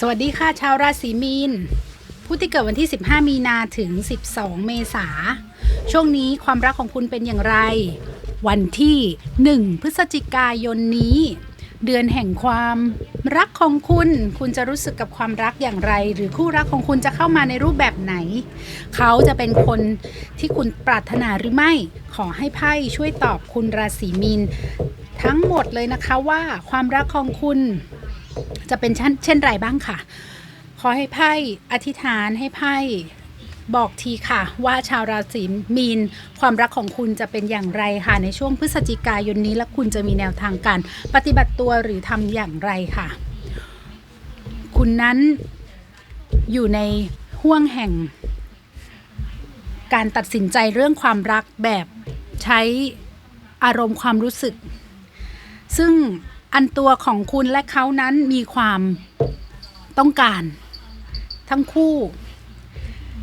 สวัสดีค่ะชาวราศีมีน ผู้ที่เกิดวันที่ 15 มีนาถึง 12 เมษา ช่วงนี้ความรักของคุณเป็นอย่างไร วันที่ 1 พฤศจิกายนนี้ เดือนแห่งความรักของคุณ คุณจะรู้สึกกับความรักอย่างไร หรือคู่รักของคุณจะเข้ามาในรูปแบบไหน เขาจะเป็นคนที่คุณปรารถนาหรือไม่ ขอให้ไพ่ช่วยตอบคุณราศีมีนทั้งหมดเลยนะคะว่าความรักของคุณ จะเป็นเช่นเช่นไรบ้างค่ะ ขอให้ไพ่อธิษฐานให้ไพ่บอกทีค่ะ ว่าชาวราศีมีนความรักของคุณจะเป็นอย่างไรค่ะ ในช่วงพฤศจิกายนนี้และคุณจะมีแนวทางการปฏิบัติตัวหรือทำอย่างไรค่ะ คุณนั้นอยู่ในห่วงแห่ง การตัดสินใจเรื่องความรักแบบใช้อารมณ์ความรู้สึก ซึ่ง อันตัวของคุณและเขานั้นมีความต้องการ ทั้งคู่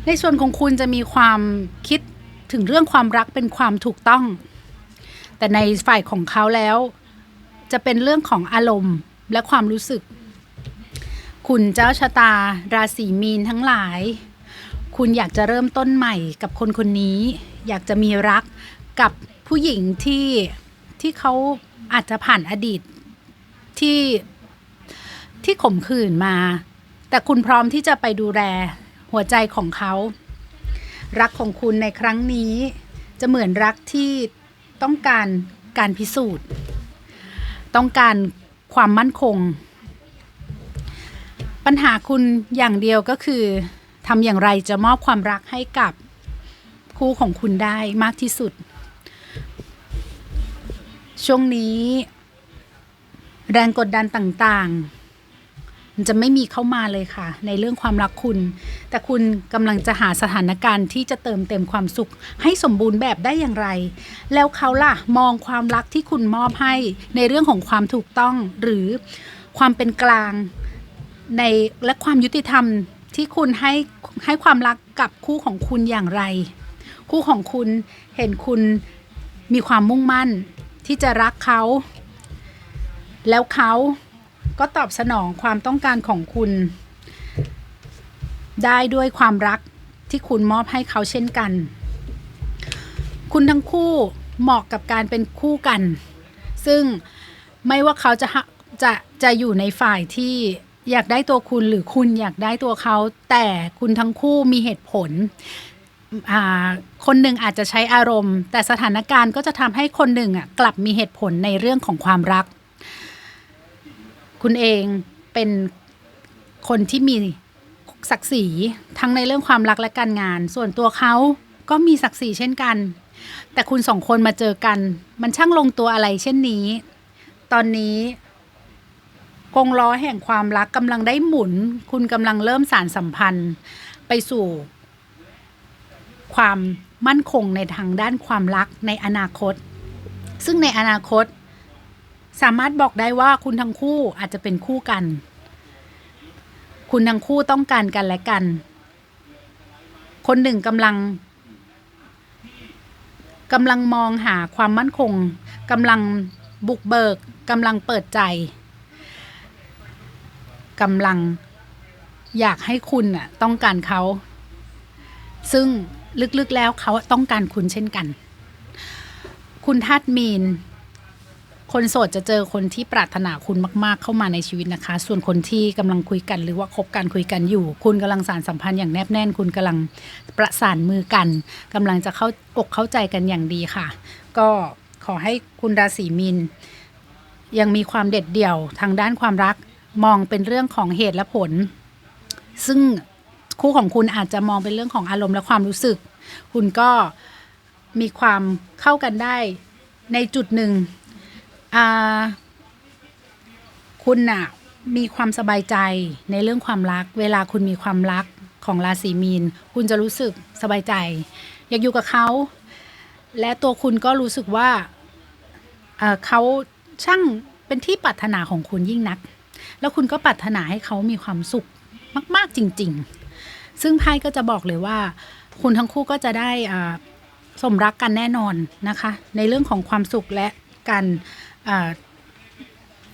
ในส่วนของคุณจะมีความคิดถึงเรื่องความรักเป็นความถูกต้อง แต่ในฝ่ายของเขาแล้ว จะเป็นเรื่องของอารมณ์และความรู้สึก คุณเจ้าชะตา ราศีมีนทั้งหลาย คุณอยากจะเริ่มต้นใหม่กับคนคนนี้ อยากจะมีรักกับผู้หญิงที่ที่เขาอาจจะผ่านอดีต ที่ที่ข่มขืนมา แต่คุณพร้อมที่จะไปดูแลหัวใจของเขา รักของคุณในครั้งนี้ จะเหมือนรักที่ต้องการการพิสูจน์ ต้องการความมั่นคง ปัญหาคุณอย่างเดียวก็คือทำอย่างไรจะมอบความรักให้กับคู่ของคุณได้มากที่สุด ช่วงนี้ แรงกดดันต่างๆ มันจะไม่มีเข้ามาเลยค่ะ ในเรื่องความรักคุณ แต่คุณกำลังจะหาสถานการณ์ที่จะเติมเต็มความสุข ให้สมบูรณ์แบบได้อย่างไร แล้วเขาล่ะมองความรักที่คุณมอบให้ในเรื่องของความถูกต้องหรือความเป็นกลางในและความยุติธรรมที่คุณให้ให้ความรักกับคู่ของคุณอย่างไร คู่ของคุณเห็นคุณมีความมุ่งมั่นที่จะรักเขา แล้วเขาก็ตอบสนองความต้องการของคุณ ได้ด้วยความรักที่คุณมอบให้เขาเช่นกัน คุณทั้งคู่เหมาะกับการเป็นคู่กัน ซึ่งไม่ว่าเขาจะจะจะอยู่ในฝ่ายที่อยากได้ตัวคุณหรือคุณอยากได้ตัวเขา แต่คุณทั้งคู่มีเหตุผล คนหนึ่งอาจจะใช้อารมณ์ แต่สถานการณ์ก็จะทำให้คนหนึ่งอะกลับมีเหตุผลในเรื่องของความรัก คุณเองเป็นคนที่มีศักดิ์ศรีทั้งในเรื่องความรักและการงาน ส่วนตัวเขาก็มีศักดิ์ศรีเช่นกัน แต่คุณสองคนมาเจอกัน มันช่างลงตัวอะไรเช่นนี้ ตอนนี้กงล้อแห่งความรักกำลังได้หมุน คุณกำลังเริ่มสารสัมพันธ์ ไปสู่ ความมั่นคงในทางด้านความรักในอนาคต ซึ่งในอนาคต สามารถบอกได้ว่าคุณทั้งคู่อาจจะเป็นคู่กัน คุณทั้งคู่ต้องการกันและกัน คนหนึ่งกำลังกำลังมองหาความมั่นคงกำลังบุกเบิกกำลังเปิดใจกำลังอยากให้คุณน่ะต้องการเขา ซึ่งลึกๆแล้วเขาต้องการคุณเช่นกัน คุณธาตุมีน คนโสดจะเจอคนที่ปรารถนาคุณมากๆเข้ามาในชีวิตนะคะ ส่วนคนที่กำลังคุยกันหรือว่าคบกันคุยกันอยู่ คุณกำลังสารสัมพันธ์อย่างแนบแน่น คุณกำลังประสานมือกันกำลังจะเข้าอกเข้าใจกันอย่างดีค่ะ ก็ขอให้คุณราศีมีนยังมีความเด็ดเดี่ยวทางด้านความรักมองเป็นเรื่องของเหตุและผล ซึ่งคู่ของคุณอาจจะมองเป็นเรื่องของอารมณ์และความรู้สึก คุณก็มีความเข้ากันได้ในจุดหนึ่ง คุณน่ะมีความสบายใจในเรื่องความรัก เวลาคุณมีความรักของราศีมีน คุณจะรู้สึกสบายใจ อยากอยู่กับเขา และตัวคุณก็รู้สึกว่าเเขาช่างเป็นที่ปรารถนาของคุณยิ่งนัก แล้วคุณก็ปรารถนาให้เขามีความสุขมาก ๆจริง ๆ ซึ่งไพ่ก็จะบอกเลยว่า คุณทั้งคู่ก็จะได้สมรักกันแน่นอนนะคะ ในเรื่องของความสุขและการ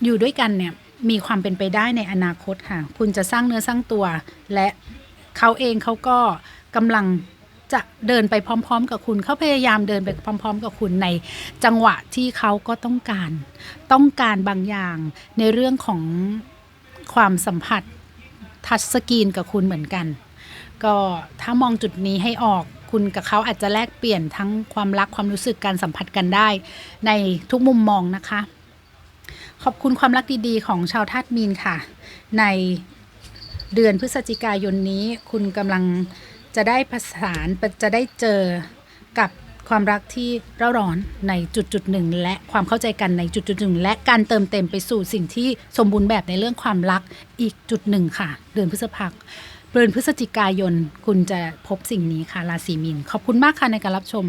อยู่ด้วยกันเนี่ยมีความเป็นไปได้ในอนาคตค่ะ คุณจะสร้างเนื้อสร้างตัว และเขาเองเขาก็กำลังจะเดินไปพร้อม ๆ กับคุณเขาพยายามเดินไปพร้อม ๆ กับคุณในจังหวะที่เขาก็ต้องการ ต้องการบางอย่างในเรื่องของความสัมผัสทัชสกรีนกับคุณเหมือนกัน ก็ถ้ามองจุดนี้ให้ออก คุณกับเขาอาจจะแลกเปลี่ยนทั้งความรักความรู้สึกการสัมผัสกันได้ ในทุกมุมมองนะคะ ขอบคุณความรักดีๆ ของชาวธาตุมีนค่ะ ในเดือนพฤศจิกายนนี้ คุณกำลังจะได้ประสานจะได้เจอกับความรักที่เร่าร้อนในจุดจุดหนึ่งและความเข้าใจกันในจุดจุดหนึ่งและการเติมเต็มไปสู่สิ่งที่สมบูรณ์แบบในเรื่องความรักอีกจุดหนึ่งค่ะ เดือนพฤษภาคม เดือนพฤศจิกายน คุณจะพบสิ่งนี้ค่ะราศีมีนขอบคุณมากค่ะในการรับชม